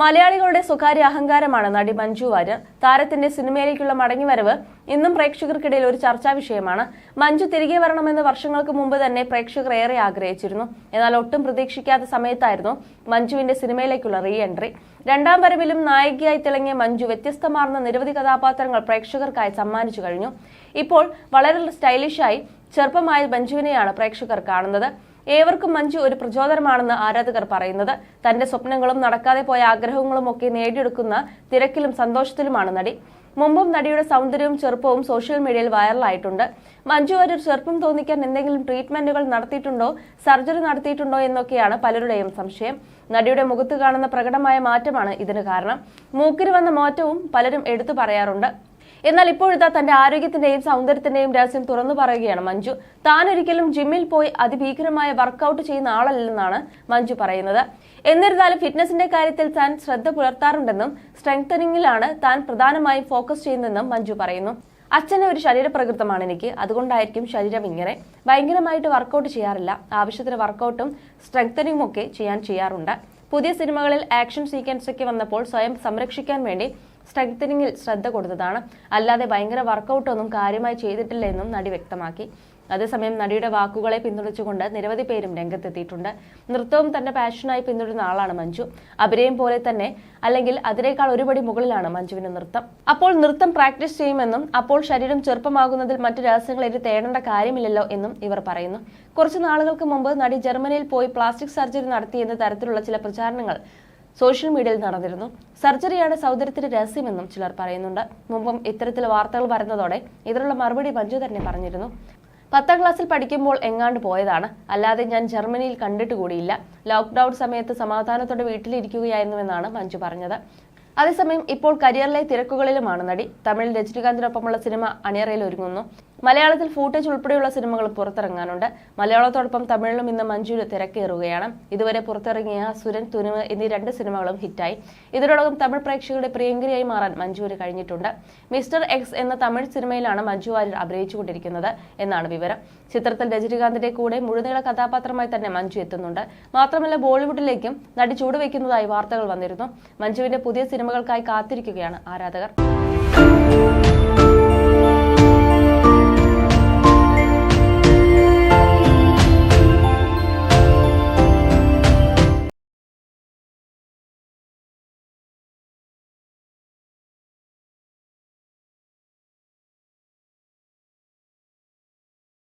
മലയാളികളുടെ സ്വകാര്യ അഹങ്കാരമാണ് നടി മഞ്ജു വാര്യർ. താരത്തിന്റെ സിനിമയിലേക്കുള്ള മടങ്ങിവരവ് ഇന്നും പ്രേക്ഷകർക്കിടയിൽ ഒരു ചർച്ചാ വിഷയമാണ്. മഞ്ജു തിരികെ വരണമെന്ന് വർഷങ്ങൾക്ക് മുമ്പ് തന്നെ പ്രേക്ഷകർ ഏറെ ആഗ്രഹിച്ചിരുന്നു. എന്നാൽ ഒട്ടും പ്രതീക്ഷിക്കാത്ത സമയത്തായിരുന്നു മഞ്ജുവിന്റെ സിനിമയിലേക്കുള്ള റീ എൻട്രി രണ്ടാം വരവിലും നായികയായി തിളങ്ങിയ മഞ്ജു വ്യത്യസ്തമാർന്ന നിരവധി കഥാപാത്രങ്ങൾ പ്രേക്ഷകർക്കായി സമ്മാനിച്ചു കഴിഞ്ഞു. ഇപ്പോൾ വളരെ സ്റ്റൈലിഷായി ചെറുപ്പമായ മഞ്ജുവിനെയാണ് പ്രേക്ഷകർ കാണുന്നത്. ഏവർക്കും മഞ്ജു ഒരു പ്രചോദനമാണെന്ന് ആരാധകർ പറയുന്നത്. തന്റെ സ്വപ്നങ്ങളും നടക്കാതെ പോയ ആഗ്രഹങ്ങളും ഒക്കെ നേടിയെടുക്കുന്ന തിരക്കിലും സന്തോഷത്തിലുമാണ് നടി. മുമ്പും നടിയുടെ സൗന്ദര്യവും ചെറുപ്പവും സോഷ്യൽ മീഡിയയിൽ വൈറലായിട്ടുണ്ട്. മഞ്ജു ഒരു ചെറുപ്പം തോന്നിക്കാൻ എന്തെങ്കിലും ട്രീറ്റ്മെന്റുകൾ നടത്തിയിട്ടുണ്ടോ? സർജറി നടത്തിയിട്ടുണ്ടോ എന്നൊക്കെയാണ് പലരുടെയും സംശയം. നടിയുടെ മുഖത്ത് കാണുന്ന പ്രകടമായ മാറ്റമാണ് ഇതിന് കാരണം. മൂക്കിന് വന്ന മാറ്റവും പലരും എടുത്തു പറയാറുണ്ട്. എന്നാൽ ഇപ്പോഴത്തെ തന്റെ ആരോഗ്യത്തിന്റെയും സൗന്ദര്യത്തിന്റെയും രഹസ്യം തുറന്നു പറയുകയാണ് മഞ്ജു. താൻ ഒരിക്കലും ജിമ്മിൽ പോയി അതിഭീകരമായ വർക്കൗട്ട് ചെയ്യുന്ന ആളല്ലെന്നാണ് മഞ്ജു പറയുന്നത്. എന്നിരുന്നാലും ഫിറ്റ്നസിന്റെ കാര്യത്തിൽ താൻ ശ്രദ്ധ പുലർത്താറുണ്ടെന്നും സ്ട്രെങ്തനിങ്ങിലാണ് താൻ പ്രധാനമായും ഫോക്കസ് ചെയ്യുന്നതെന്നും മഞ്ജു പറയുന്നു. അച്ഛന് ഒരു ശരീരപ്രകൃതമാണ് എനിക്ക്. അതുകൊണ്ടായിരിക്കും ശരീരം ഇങ്ങനെ. ഭയങ്കരമായിട്ട് വർക്കൗട്ട് ചെയ്യാറില്ല. ആവശ്യത്തിന് വർക്കൗട്ടും സ്ട്രെങ്തനിങ്ങും ഒക്കെ ചെയ്യാൻ ചെയ്യാറുണ്ട്. പുതിയ സിനിമകളിൽ ആക്ഷൻ സീക്വൻസ് ഒക്കെ വന്നപ്പോൾ സ്വയം സംരക്ഷിക്കാൻ വേണ്ടി സ്ട്രെങ്തനിങ്ങിൽ ശ്രദ്ധ കൊടുത്തതാണ്. അല്ലാതെ ഭയങ്കര വർക്കൗട്ടൊന്നും കാര്യമായി ചെയ്തിട്ടില്ല എന്നും നടി വ്യക്തമാക്കി. അതേസമയം നടിയുടെ വാക്കുകളെ പിന്തുണച്ചുകൊണ്ട് നിരവധി പേരും രംഗത്തെത്തിയിട്ടുണ്ട്. നൃത്തവും തന്റെ പാഷനായി പിന്തുടരുന്ന ആളാണ് മഞ്ജു. അഭിനയം പോലെ തന്നെ അല്ലെങ്കിൽ അതിനേക്കാൾ ഒരുപടി മുകളിലാണ് മഞ്ജുവിന്റെ നൃത്തം. അപ്പോൾ നൃത്തം പ്രാക്ടീസ് ചെയ്യുമെന്നും അപ്പോൾ ശരീരം ചെറുപ്പമാകുന്നതിൽ മറ്റു രഹസ്യങ്ങൾ ഇനി തേടേണ്ട കാര്യമില്ലല്ലോ എന്നും ഇവർ പറയുന്നു. കുറച്ചു നാളുകൾക്ക് മുമ്പ് നടി ജർമ്മനിയിൽ പോയി പ്ലാസ്റ്റിക് സർജറി നടത്തിയെന്ന തരത്തിലുള്ള ചില പ്രചാരണങ്ങൾ സോഷ്യൽ മീഡിയയിൽ നടന്നിരുന്നു. സർജറിയാണ് സൗന്ദര്യത്തിന്റെ രഹസ്യമെന്നും ചിലർ പറയുന്നുണ്ട്. മുമ്പും ഇത്തരത്തിൽ വാർത്തകൾ വരുന്നതോടെ ഇതിനുള്ള മറുപടി മഞ്ജു തന്നെ പറഞ്ഞിരുന്നു. പത്താം ക്ലാസ്സിൽ പഠിക്കുമ്പോൾ എങ്ങാണ്ട് പോയതാണ്. അല്ലാതെ ഞാൻ ജർമ്മനിയിൽ കണ്ടിട്ട് കൂടിയില്ല. ലോക്ക്ഡൌൺ സമയത്ത് സമാധാനത്തോടെ വീട്ടിലിരിക്കുകയായിരുന്നുവെന്നാണ് മഞ്ജു പറഞ്ഞത്. അതേസമയം ഇപ്പോൾ കരിയറിലെ തിരക്കുകളിലുമാണ് നടി. തമിഴിൽ രജനികാന്തിനൊപ്പമുള്ള സിനിമ അണിയറയിൽ ഒരുങ്ങുന്നു. മലയാളത്തിൽ ഫൂട്ടേജ് ഉൾപ്പെടെയുള്ള സിനിമകൾ പുറത്തിറങ്ങാനുണ്ട്. മലയാളത്തോടൊപ്പം തമിഴിലും ഇന്ന് മഞ്ജുവിന് തിരക്കേറുകയാണ്. ഇതുവരെ പുറത്തിറങ്ങിയ സുരൻ തുനിവ് എന്നീ രണ്ട് സിനിമകളും ഹിറ്റായി. ഇതിനോടകം തമിഴ് പ്രേക്ഷകരുടെ പ്രിയങ്കരിയായി മാറാൻ മഞ്ജുവിന് കഴിഞ്ഞിട്ടുണ്ട്. മിസ്റ്റർ എക്സ് എന്ന തമിഴ് സിനിമയിലാണ് മഞ്ജു വാര്യർ അഭിനയിച്ചുകൊണ്ടിരിക്കുന്നത് എന്നാണ് വിവരം. ചിത്രത്തിൽ രജനികാന്തിന്റെ കൂടെ മുഴുനീള കഥാപാത്രമായി തന്നെ മഞ്ജു എത്തുന്നുണ്ട്. മാത്രമല്ല ബോളിവുഡിലേക്കും നടി ചൂടുവെക്കുന്നതായി വാർത്തകൾ വന്നിരുന്നു. മഞ്ജുവിന്റെ പുതിയ സിനിമകൾക്കായി കാത്തിരിക്കുകയാണ് ആരാധകർ.